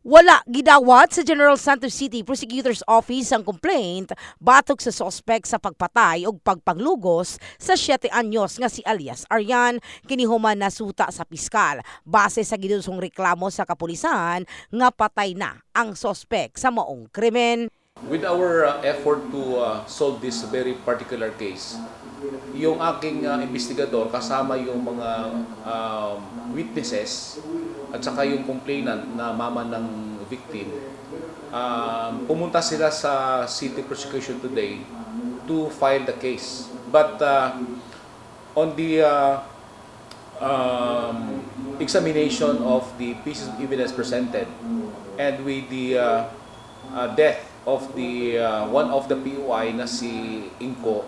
Wala gidawat sa General Santos City Prosecutor's Office ang complaint batok sa sospek sa pagpatay o pagpanglugos sa 7 anyos nga si alias Aryan kinihuman nasuta sa piskal base sa gidusong reklamo sa kapulisan nga patay na ang sospek sa maong krimen. With our uh, effort to uh, solve this very particular case, yung aking uh, investigador kasama yung mga um, witnesses at saka yung complainant na mama ng victim, um, pumunta sila sa city prosecution today to file the case. But uh, on the uh, um, examination of the pieces of evidence presented and with the uh, uh, death of the uh, one of the POI na si Inko,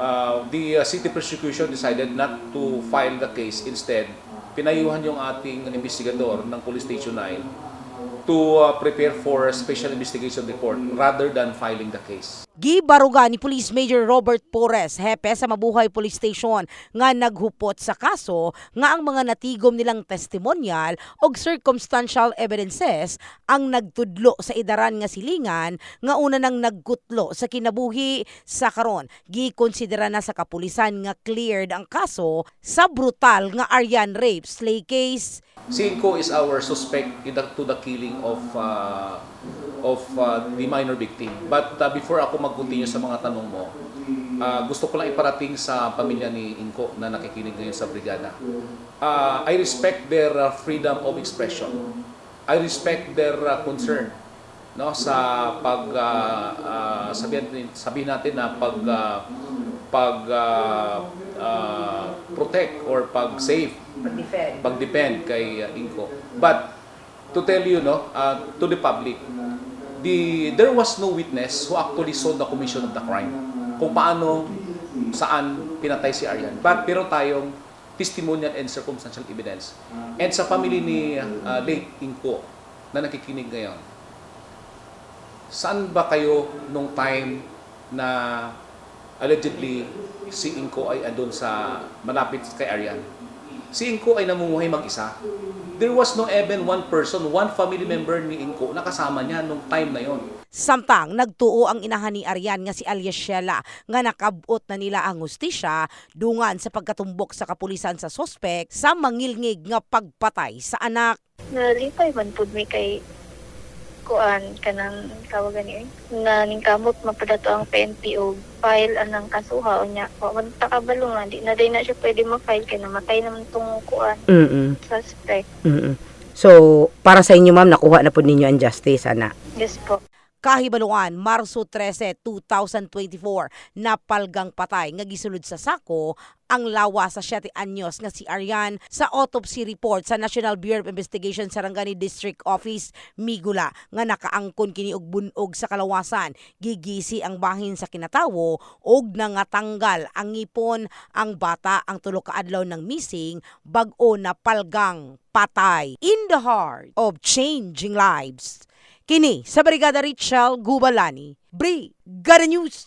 uh, the uh, city prosecution decided not to file the case. Instead, pinayuhan yung ating investigador ng Police Station 9 to uh, prepare for a special investigation report rather than filing the case. Gibaruga ni Police Major Robert Pores, hepe sa Mabuhay Police Station, nga naghupot sa kaso nga ang mga natigom nilang testimonial o circumstantial evidences ang nagtudlo sa idaran nga silingan nga una nang naggutlo sa kinabuhi sa karon. Gikonsidera na sa kapulisan nga cleared ang kaso sa brutal nga Aryan rape slay case. Si Inko is our suspect in to the killing of uh, of uh, the minor victim. But uh, before ako mag-continue sa mga tanong mo, uh, gusto ko lang iparating sa pamilya ni Inko na nakikinig ngayon sa brigada. Uh, I respect their uh, freedom of expression. I respect their uh, concern no sa pag uh, uh, sabihin sabihin natin na pag uh, pag uh, uh, protect or pag save Pag-defend. pag-depend kay uh, Inko. But to tell you no, uh, to the public, the there was no witness who actually saw the commission of the crime. Kung paano saan pinatay si Aryan. But pero tayong testimonial and circumstantial evidence. And sa family ni uh, late Inko na nakikinig ngayon, saan ba kayo nung time na allegedly si Inko ay andun sa malapit kay Aryan? Si Inko ay namumuhay mag-isa. There was no even one person, one family member ni Inko na kasama niya nung time na yon. Samtang nagtuo ang inahan ni Arian nga si Alias Shela nga nakabot na nila ang hustisya dungan sa pagkatumbok sa kapulisan sa sospek sa mangilngig nga pagpatay sa anak. Nalipay man pud mi kay kuan kanang tawagan ni na ningkamot mapadato ang PNP og file anang kasuha unya wa man takabalo na di na day na siya pwede ma-file kay namatay naman tong kuan Mm-mm. suspect Mm-mm. So, para sa inyo ma'am, nakuha na po ninyo ang justice, ana. yes po Kahibaluan, Marso 13, 2024, napalgang patay. Nga gisulod sa sako ang lawa sa 7 anyos nga si Arian sa autopsy report sa National Bureau of Investigation sa Rangani District Office Migula nga nakaangkon kini og bunog sa kalawasan. Gigisi ang bahin sa kinatawo og nangatanggal. Ang ngipon ang bata ang tulo ka adlaw ng missing bag-o na palgang patay. In the heart of changing lives Kini sa Brigada Richel Gubalani. Brigada News.